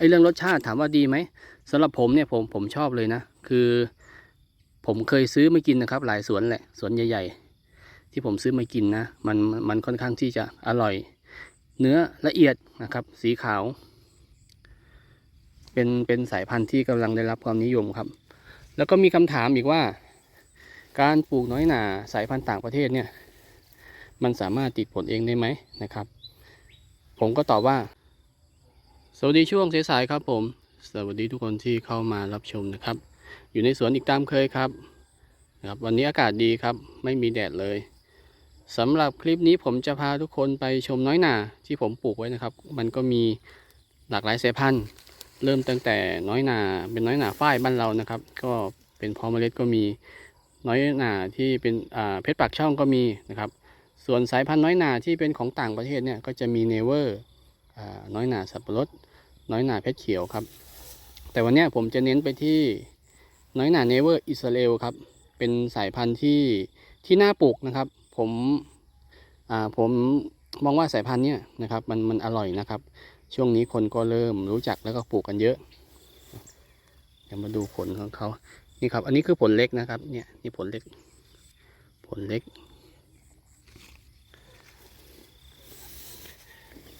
ไอ้เรื่องรสชาติถามว่าดีไหมสำหรับผมเนี่ยผมผมชอบเลยนะ คือ ผมเคยซื้อมากินนะครับ หลายสวนแหละสวนใหญ่ๆ ที่ผมซื้อมากินนะมันมันค่อนข้างที่จะอร่อย เนื้อละเอียดนะครับ สีขาว เป็นเป็นสายพันธุ์ที่กำลังได้รับความนิยมครับ แล้วก็มีคำถามอีกว่า การปลูกน้อยหนาสายพันธุ์ต่างประเทศเนี่ย มันสามารถติดผลเองได้ไหมนะครับ ผมก็ตอบว่า สวัสดีช่วงสายๆครับผม สวัสดีทุกคนที่เข้ามารับชมนะครับ อยู่ในสวนอีกตามเคยครับนะครับ วันนี้อากาศดีครับ ไม่มีแดดเลยสำหรับคลิปนี้ผมจะพาทุกคนไปชมน้อยหนาที่ผมปลูกไว้นะครับ มันก็มีหลากหลายสายพันธุ์เริ่มตั้งแต่น้อยหนาเป็นน้อยหนาฝ้ายบ้านเรานะครับ ก็เป็นพอมเมล็ดก็มีน้อยหนาที่เป็นเพชรปากช่องก็มีนะครับ ส่วนสายพันธุ์น้อยหนาที่เป็นของต่างประเทศเนี่ยก็จะมีเนเวอร์น้อยหนาสับปะรด น้อยหนาเพชรเขียวครับ แต่วันนี้ผมจะเน้นไปที่น้อยหนาเนเวอร์อิสราเอลครับ เป็นสายพันธุ์ที่ที่น่าปลูกนะครับ ผมอ่าผมมองว่าสายพันธุ์เนี้ยนะครับมันมันอร่อยนะครับ ช่วงนี้คนก็เริ่มรู้จักแล้วก็ปลูกกันเยอะเดี๋ยวมาดูผลของเขานี่ครับ อันนี้คือผลเล็กนะครับ เนี่ยนี่ผลเล็ก ผลเล็ก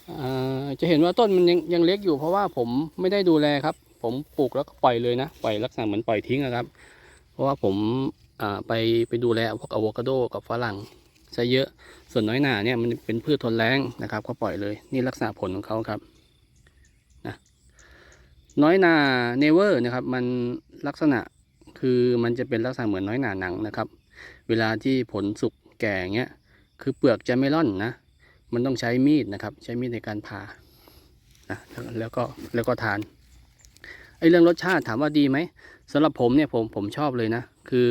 อ่า จะเห็นว่าต้นมันยังยังเล็กอยู่เพราะว่าผมไม่ได้ดูแลครับ ผมปลูกแล้วก็ปล่อยเลยนะปล่อยลักษณะเหมือนปล่อยทิ้งนะครับ เพราะว่าผมไปไปดูแลพวกอะโวคาโดกับฝรั่งซะเยอะส่วนน้อยหนาเนี่ยมันเป็นพืชทนแรงนะครับ ก็ปล่อยเลยนี่ลักษณะผลของเขาครับน้อยนาเนเวอร์นะครับ มันลักษณะคือมันจะเป็นลักษณะเหมือนน้อยหนาหนังนะครับ เวลาที่ผลสุกแก่เงี้ยคือเปลือกจะไม่ร่อนนะ มันต้องใช้มีดนะครับ ใช้มีดในการผ่านะแล้วก็แล้วก็ทานไอ้เรื่องรสชาติถามว่าดีไหมสำหรับผมเนี่ยผมผมชอบเลยนะ คือ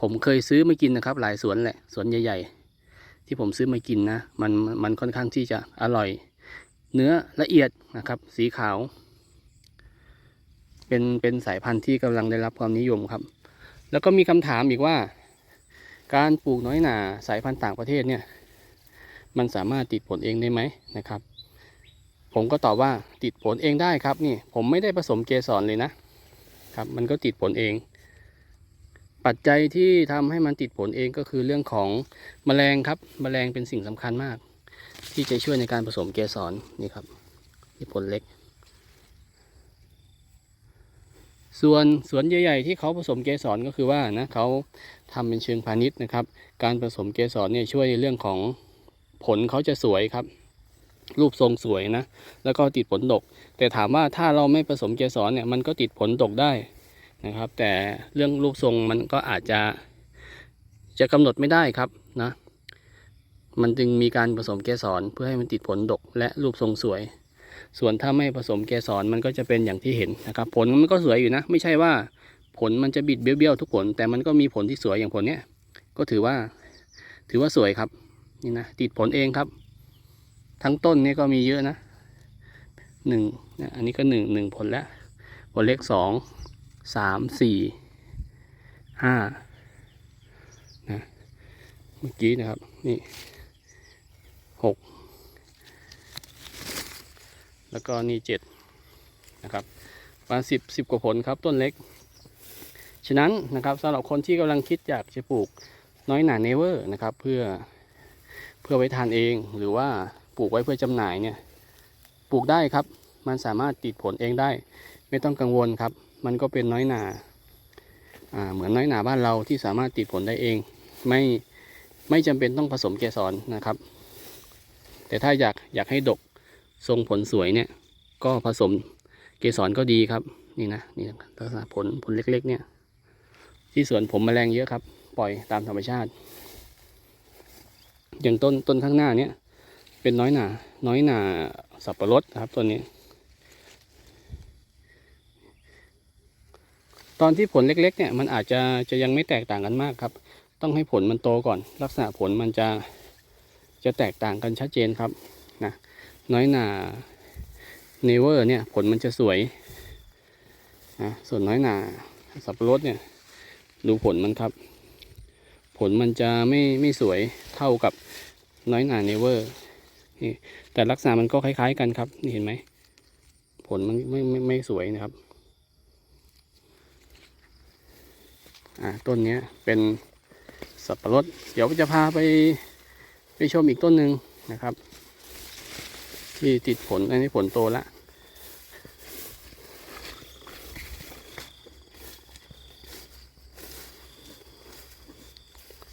ผมเคยซื้อมากินนะครับ หลายสวนแหละสวนใหญ่ๆ ที่ผมซื้อมากินนะมันมันค่อนข้างที่จะอร่อย เนื้อละเอียดนะครับ สีขาว เป็นเป็นสายพันธุ์ที่กำลังได้รับความนิยมครับ แล้วก็มีคำถามอีกว่า การปลูกน้อยหนาสายพันธุ์ต่างประเทศเนี่ย มันสามารถติดผลเองได้ไหมนะครับ ผมก็ตอบว่าติดผลเองได้ครับนี่ผมไม่ได้ผสมเกสรเลยนะครับ มันก็ติดผลเอง ปัจจัยที่ทำให้มันติดผลเองก็คือเรื่องของแมลงครับแมลงเป็นสิ่งสำคัญมาก ที่จะช่วยในการผสมเกสรนี่ครับนี่ผลเล็ก ส่วนสวนใหญ่ๆที่เขาผสมเกสรก็คือว่านะเขาทำเป็นเชิงพาณิชย์นะครับ การผสมเกสรเนี่ยช่วยในเรื่องของ ผลเขาจะสวยครับ รูปทรงสวยนะ แล้วก็ติดผลดก แต่ถามว่าถ้าเราไม่ผสมเกสรเนี่ยมันก็ติดผลดกได้นะครับ แต่เรื่องรูปทรงมันก็อาจจะจะกำหนดไม่ได้ครับนะ มันจึงมีการผสมเกสรเพื่อให้มันติดผลดก และรูปทรงสวย ส่วนถ้าไม่ผสมเกสรมันก็จะเป็นอย่างที่เห็นนะครับ ผลมันก็สวยอยู่นะ ไม่ใช่ว่าผลมันจะบิดเบี้ยวๆทุกผล แต่มันก็มีผลที่สวยอย่างผลเนี้ยก็ถือว่า ถือว่าสวยครับ นี่นะติดผลเองครับ ทั้งต้นนี่ก็มีเยอะนะหนึ่งนะอันนี้ก็หนึ่งหนึ่งผลแล้วผลเล็กสองสามสี่ห้านะเมื่อกี้นะครับนี่หกแล้วก็นี่เจ็ดนะครับประมาณสิบสิบกว่าผลครับต้นเล็ก ฉะนั้นนะครับสำหรับคนที่กำลังคิดอยากจะปลูกน้อยหนาเนเวอร์นะครับ เพื่อ เพื่อไว้ทานเองหรือว่าปลูกไว้เพื่อจำหน่ายเนี่ยปลูกได้ครับ มันสามารถติดผลเองได้ ไม่ต้องกังวลครับ มันก็เป็นน้อยหนาอ่าเหมือนน้อยหนาบ้านเราที่สามารถติดผลได้เอง ไม่ไม่จำเป็นต้องผสมเกสรนะครับ แต่ถ้าอยากอยากให้ดกทรงผลสวยเนี่ยก็ผสมเกสรก็ดีครับนี่นะนี่ลักษณะผลผลเล็กๆเนี่ยที่สวนผมแมลงเยอะครับ ปล่อยตามธรรมชาติ อย่างต้นต้นข้างหน้าเนี่ยเป็นน้อยหนาน้อยหนาสับปะรดครับต้นนี้ ตอนที่ผลเล็กๆเนี่ยมันอาจจะจะยังไม่แตกต่างกันมากครับ ต้องให้ผลมันโตก่อน ลักษณะผลมันจะจะแตกต่างกันชัดเจนครับน้อยหนาเนเวอร์เนี่ยผลมันจะสวยนะส่วนน้อยหนาสับปะรดเนี่ยดูผลมันครับ ผลมันจะไม่ไม่สวยเท่ากับน้อยหนาเนเวอร์นี่แต่ลักษณะมันก็คล้าย ๆ กันครับ นี่เห็นไหม ผลมันไม่ไม่ไม่สวยนะครับ อ่าต้นเนี้ยเป็นสับปะรด เดี๋ยวจะพาไปไปชมอีกต้นหนึ่งนะครับ ที่ติดผลอันนี้ผลโตแล้ว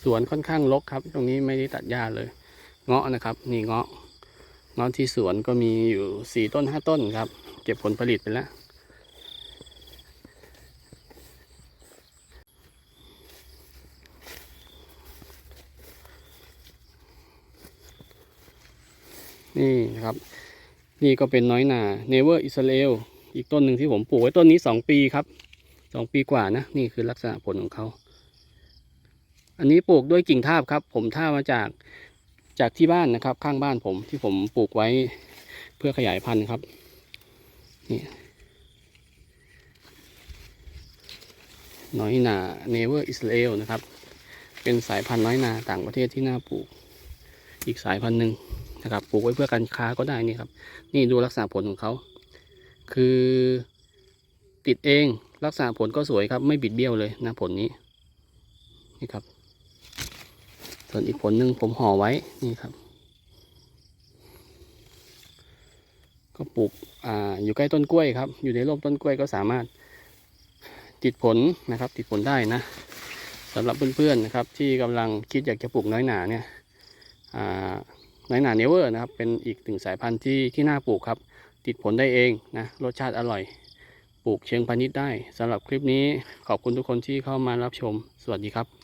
สวนค่อนข้างรกครับ ตรงนี้ไม่ได้ตัดหญ้าเลย เงาะนะครับ นี่เงาะเงาะที่สวนก็มีอยู่สี่ต้นห้าต้นครับ เก็บผลผลิตไปแล้วนี่นะครับ นี่ก็เป็นน้อยหนาเนเวอร์อิสราเอลอีกต้นหนึ่งที่ผมปลูกไว้ต้นนี้สองปีครับสองปีกว่านะ นี่คือลักษณะผลของเขา อันนี้ปลูกด้วยกิ่งทาบครับ ผมท่ามาจากจากที่บ้านนะครับ ข้างบ้านผมที่ผมปลูกไว้เพื่อขยายพันธุ์ครับ นี่น้อยหนาเนเวอร์อิสราเอลนะครับ เป็นสายพันธุ์น้อยนาต่างประเทศที่น่าปลูก อีกสายพันธุ์หนึ่งนะครับปลูกไว้เพื่อการค้าก็ได้นี่ครับ นี่ดูลักษณะผลของเขา คือติดเองลักษณะผลก็สวยครับ ไม่บิดเบี้ยวเลยนะผลนี้นี่ครับ ส่วนอีกผลหนึ่งผมห่อไว้นี่ครับ ก็ปลูกอ่าอยู่ใกล้ต้นกล้วยครับ อยู่ในร่มต้นกล้วยก็สามารถติดผลนะครับ ติดผลได้นะสำหรับเพื่อนๆนะครับ ที่กำลังคิดอยากจะปลูกน้อยหนาเนี่ยน้อยหนาเนเวอร์นะครับ เป็นอีกหนึ่งสายพันธุ์ที่ที่น่าปลูกครับ ติดผลได้เองนะรสชาติอร่อย ปลูกเชิงพาณิชย์ได้สำหรับคลิปนี้ขอบคุณทุกคนที่เข้ามารับชม สวัสดีครับ